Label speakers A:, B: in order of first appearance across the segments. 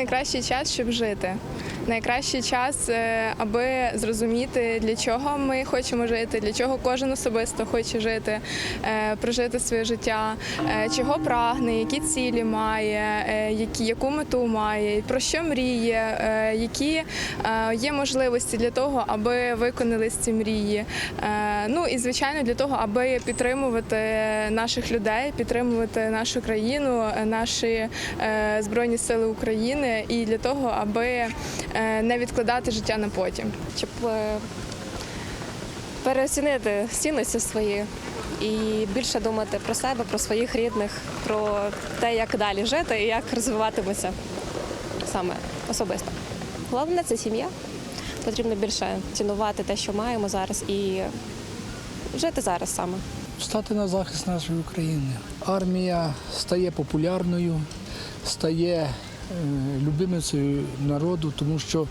A: найкращий час, щоб жити. Найкращий час, е, аби зрозуміти, для чого ми хочемо жити, для чого кожен особисто хоче жити, е, прожити своє життя, е, чого прагне, які цілі має, які, яку мету має, про що мріє, які є можливості для того, аби виконались ці мрії. Ну і звичайно для того, аби підтримувати наших людей, підтримувати нашу країну, наші збройні сили України, і для того, аби не відкладати життя на потім.
B: щоб е, переоцінити цінності свої і більше думати про себе, про своїх рідних, про те, як далі жити і як розвиватимуся саме особисто. Головне це сім'я. Потрібно більше цінувати те, що маємо зараз, і жити зараз саме.
C: стати на захист нашої України. Армія стає популярною, стає е, любимицею народу, тому що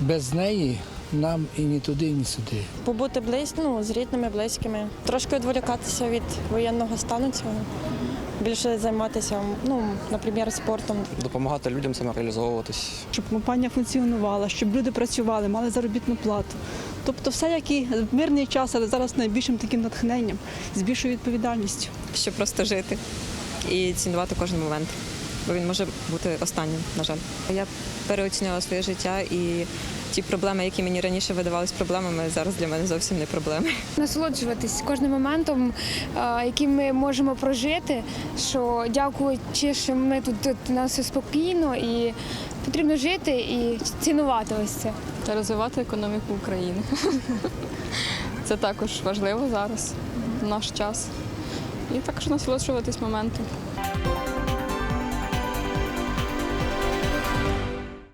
C: без неї нам і ні туди, ні сюди.
D: побути близь, ну, з рідними, близькими, трошки відволікатися від воєнного стану цього, більше займатися, ну, наприклад, спортом.
E: допомагати людям самореалізовуватись.
F: щоб компанія функціонувала, щоб люди працювали, мали заробітну плату. Тобто все, як і в мирний час, але зараз найбільшим таким натхненням, з більшою відповідальністю.
G: щоб просто жити і цінувати кожен момент, бо він може бути останнім, на жаль. Я переоцінила своє життя і ті проблеми, які мені раніше видавались проблемами, зараз для мене зовсім не проблеми.
H: насолоджуватись кожним моментом, який ми можемо прожити. Що дякуючи, що ми тут, тут у нас все спокійно і потрібно жити і цінувати ось це.
A: Та розвивати економіку України. Це також важливо зараз, в наш час. І також насолоджуватись моментом.